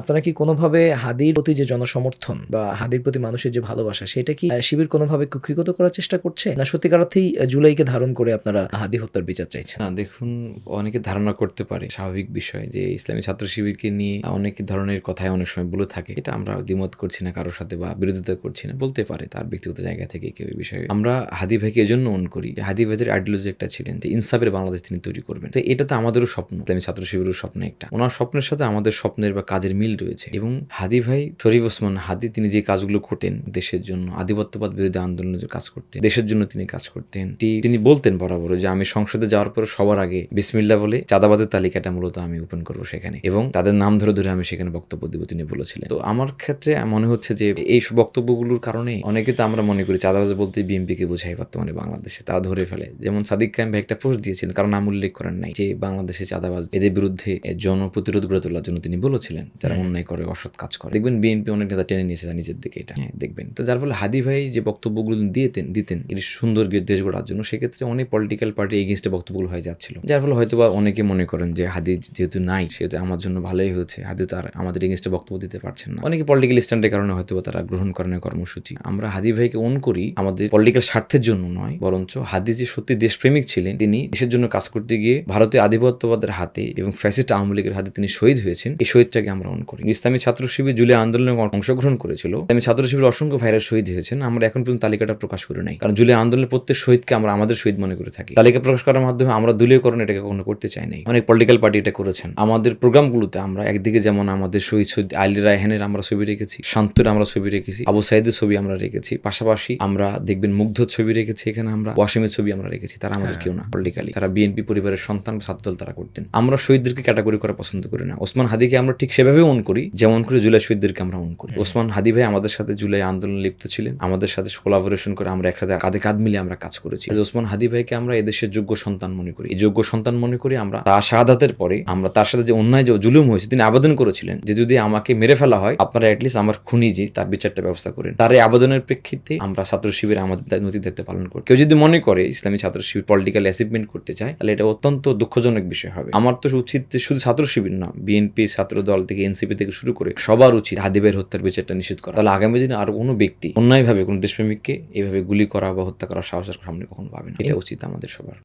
আপনারা কি কোনোভাবে হাদির প্রতি যে জনসমর্থন বা হাদির প্রতি মানুষের যে ভালোবাসা, সেটা কি শিবির কোনোভাবে কুক্ষিগত করার চেষ্টা করছে? না সত্যিকার অর্থেই জুলাইকে ধারণ করে আপনারা হাদি হত্যার বিচার চাইছেন? না, দেখুন, অনেকে ধারণা করতে পারে, স্বাভাবিক বিষয় যে ইসলামী ছাত্র শিবিরকে নিয়ে অনেক ধরনের কথায় অনেক সময় বলে থাকে। এটা আমরা দ্বিমত করছি না, কারোর সাথে বা বিরোধিতা করছি না, বলতে পারে তার ব্যক্তিগত জায়গা থেকে কেউ এই বিষয়ে। আমরা হাদি ভাইকে এজন্য অন করি, হাদি ভাইদের আইডিওলজি একটা ছিলেন, যে ইনসাফের বাংলাদেশ তিনি তৈরি করবেন। তো এটা তো আমাদেরও স্বপ্ন, ইসলামী ছাত্র শিবিরের স্বপ্ন একটা। ওনার স্বপ্নের সাথে আমাদের স্বপ্নের বা কাজের মিল রয়েছে। এবং হাদি ভাই, শরীফ ওসমান হাদি, তিনি যে কাজগুলো করতেন দেশের জন্য, আধিপত্যবাদ বিরোধী আন্দোলনের কাজ করতেন, দেশের জন্য তিনি কাজ করতেন। তিনি বলতেন বরাবর যে, আমি সংসদে যাওয়ার পর সবার আগে বিসমিল্লা বলে চাঁদাবাজের তালিকাটা মূলত আমি ওপেন করব সেখানে। এবং তাদের নাম ধরে ধরে আমি সেখানে বক্তব্য দিব তিনি বলেছিলেন। তো আমার ক্ষেত্রে মনে হচ্ছে যে, এই বক্তব্যগুলোর কারণে অনেকে তো আমরা মনে করি চাঁদাবাজ বলতে বিএনপি কে বোঝাই বর্তমানে বাংলাদেশে, তা ধরে ফেলে। যেমন সাদিক কায়েম ভাই একটা পোস্ট দিয়েছিলেন, কারণ নাম উল্লেখ করেন নাই, যে বাংলাদেশে চাঁদাবাজ, এদের বিরুদ্ধে জনপ্রতিরোধ গড়ে তোলার জন্য তিনি বলেছিলেন। যারা অন্যায় করে অসৎ কাজ করে। দেখবেন বিএনপি অনেক নেতা টেনে নিয়েছে নিজের দিকে এটা। হ্যাঁ। দেখবেন। তো যার ফলে হাদি ভাই যে বক্তব্যগুলো দিতেন দিতেন এটি সুন্দর দেশ গড়ার জন্য সেক্ষেত্রে অনেক পলিটিক্যাল পার্টি এগেনস্টে বক্তব্যগুলো হয়ে যাচ্ছিল। যার ফলে হয়তো বা অনেকে মনে করেন যে হাদি যেহেতু নাই সেহেতু আমার জন্য ভালোই হয়েছে। হাদি তার আমাদের এগেনস্টে বক্তব্য দিতে পারছেন না। অনেকে পলিটিক্যাল স্ট্যান্ডের কারণে হয়তো বা তারা গ্রহণ করেন কর্মসূচি। আমরা হাদি ভাইকে অন করি আমাদের পলিটিক্যাল স্বার্থের জন্য নয় বরঞ্চ হাদি যে সত্যি দেশপ্রেমিক ছিলেন তিনি দেশের জন্য কাজ করতে গিয়ে ভারতীয় আধিপত্যবাদের হাতে এবং ফ্যাসিস্ট আওয়ামী লীগের হাতে তিনি শহীদ হয়েছেন। এই শহীদটাকে আমরা অন করি। ইসলামী ছাত্র শিবির জুলাই আন্দোলনে অংশগ্রহণ করেছিল। ইসলামী ছাত্র শিবির অসংখ্য ভাইরাস শহীদ হয়েছেন। আমরা এখন পর্যন্ত তালিকাটা প্রকাশ করে নাই। কারণ জুলাই আন্দোলনের প্রত্যেক শহীদকে আমরা আমাদের শহীদ মনে করে থাকি। তালিকা প্রকাশ করার মাধ্যমে আমরা দলীয়করণ এটাকে কখনো করতে চাই নাই। অনেক পলিটিক্যাল পার্টি এটা করেছেন। আমাদের প্রোগ্রামগুলোতে আমরা একদিকে যেমন আমাদের শহীদ শহীদ আলী রায়হানের আমরা ছবি রেখেছি শান্তুর আমরা ছবি রেখেছি আবু সাইদের ছবি আমরা রেখেছি পাশাপাশি আমরা দেখবেন মুগ্ধ ছবি রেখেছি এখানে আমরা ওয়াসিমের ছবি আমরা রেখেছি। তারা আমাদের কেউ না পলিটিক্যালি তারা বিএনপি পরিবারের সন্তান ছাত্রদল তারা করতেন। আমরা শহীদদেরকে ক্যাটাগরি করা পছন্দ করি না। ওসমান হাদিকে আমরা ঠিক সেভাবে অন করি, যেমন করে জুলাই শহীদদেরকে আমরা অন করি। ওসমান হাদি ভাই আমাদের সাথে জুলাই আন্দোলনে লিপ্ত ছিলেন। আমাদের সাথে কোলাবোরেশন করে আমরা একসাথে কাঁধে কাঁধ মিলে আমরা কাজ করেছি। ওসমান হাদি ভাইকে আমরা এদেশের যোগ্য সন্তান মনে করি। এই যোগ্য সন্তান মনে করি আমরা তার শাহাদাতের পরে আমরা তার সাথে যে অন্যায় যে জুলুম হয়েছে, তিনি আবেদন করেছিলেন যে যদি আমাকে মেরে ফেলা হয়, আপনারা অ্যাটলিস্ট আমার খুনি যে তার বিচারটা ব্যবস্থা করেন। তার এই আবেদনের প্রেক্ষিতে আমরা ছাত্র শিবির আমাদের নৈতিক দায়িত্ব পালন করি। কেউ যদি মনে করে ইসলামী ছাত্র শিবির পলিটিক্যাল অ্যাচিভমেন্ট করতে চায়, তাহলে এটা অত্যন্ত দুঃখজনক বিষয় হবে। আমার তো উচিত শুধু ছাত্র শিবির না বিএনপি ছাত্র দল থেকে এনসিপি থেকে শুরু করে সবার উচিত হাদিবের হত্যার বিচারটা নিষেধ করা। তাহলে আগামী দিনে আর কোনো ব্যক্তি অন্যায়ভাবে কোনো দেশপ্রেমিককে এইভাবে গুলি করা বা হত্যা করার সাহসের সামনে কখনো পাবে না। এটা উচিত আমাদের সবার।